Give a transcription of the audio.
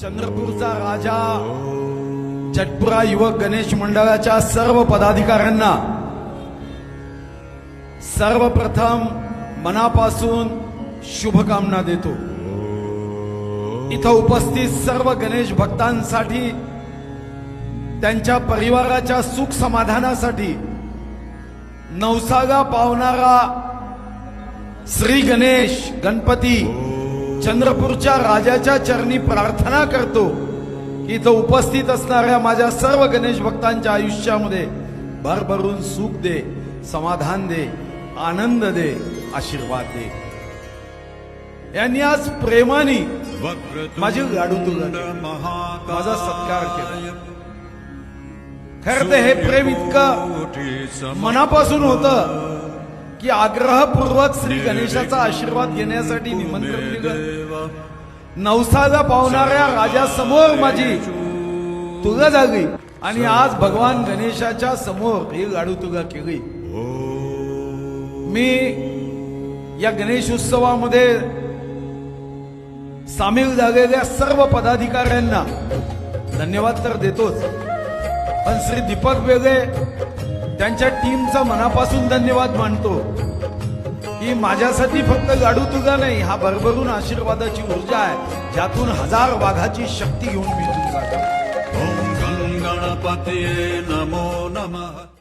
चंद्रपूरचा राजा. जटपुरा युवक गणेश मंडळाच्या सर्व पदाधिकाऱ्यांना सर्वप्रथम मनापासून शुभकामना देतो. इथं उपस्थित सर्व गणेश भक्तांसाठी त्यांच्या परिवाराच्या सुख समाधानासाठी नवसागा पावणारा श्री गणेश गणपती चंद्रपूरच्या राजाच्या चरणी प्रार्थना करतो की इथं उपस्थित असणाऱ्या माझ्या सर्व गणेश भक्तांच्या आयुष्यामध्ये भरभरून सुख दे समाधान दे आनंद दे आशीर्वाद दे. यांनी आज प्रेमाने माझी गाडू माझा सत्कार केला. खरं तर हे प्रेम इतकं मनापासून होतं की आग्रहपूर्वक श्री गणेशाचा आशीर्वाद घेण्यासाठी निमंत्रण दिलं. नवसाला पावणाऱ्या राजासमोर माझी तुगा जागी. आणि आज भगवान गणेशाच्या समोर ही गाडू तुगा केली. मी या गणेश उत्सवामध्ये सामील झालेल्या सर्व पदाधिकाऱ्यांना धन्यवाद तर देतोच. पण श्री दीपक वेगळे त्यांच्या टीमचा मनापासून धन्यवाद मानतो. की माझ्यासाठी फक्त गाडू तुझा नाही हा भरभरून आशीर्वादाची ऊर्जा आहे ज्यातून हजार वाघाची शक्ती घेऊन मी जातो. गणपती नमो नमः.